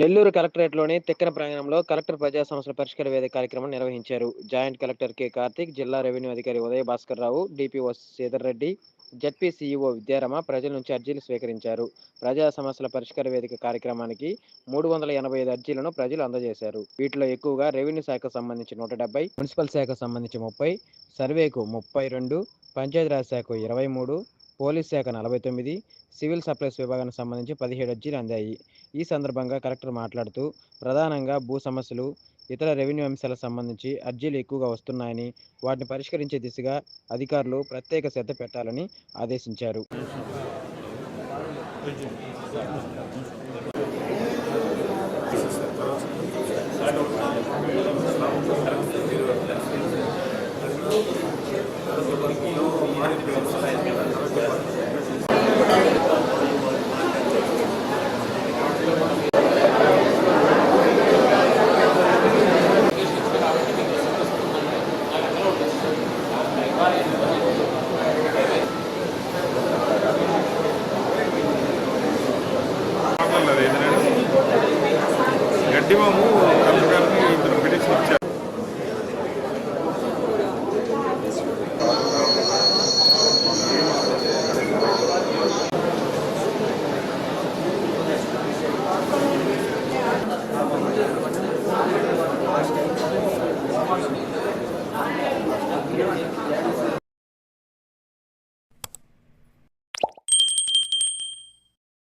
నెల్లూరు కలెక్టరేట్లోని తిక్కన ప్రాంగణంలో కలెక్టర్ ప్రజా సమస్యల పరిష్కార వేదిక కార్యక్రమం నిర్వహించారు. జాయింట్ కలెక్టర్ కె కార్తిక్ జిల్లా రెవెన్యూ అధికారి Udaya Bhaskar Rao DPO Sridhar Reddy ZP CEO Vidyarama ప్రజల నుంచి అర్జీలు స్వీకరించారు. ప్రజా సమస్యల పరిష్కార వేదిక కార్యక్రమానికి మూడు వందల ఎనభై ఐదు అర్జీలను ప్రజలు అందజేశారు. వీటిలో ఎక్కువగా రెవెన్యూ శాఖకు సంబంధించి నూట డెబ్బై మున్సిపల్ శాఖకు సంబంధించి ముప్పై సర్వేకు ముప్పై రెండు పంచాయతీరాజ్ శాఖకు ఇరవై మూడు పోలీస్ శాఖ నలభై తొమ్మిది సివిల్ సప్లైస్ విభాగానికి సంబంధించి పదిహేడు అర్జీలు అందాయి. ఈ సందర్భంగా కలెక్టర్ మాట్లాడుతూ ప్రధానంగా భూ సమస్యలు ఇతర రెవెన్యూ అంశాలకు సంబంధించి అర్జీలు ఎక్కువగా వస్తున్నాయని వాటిని పరిష్కరించే దిశగా అధికారులు ప్రత్యేక శ్రద్ధ పెట్టాలని ఆదేశించారు. Tem uma música.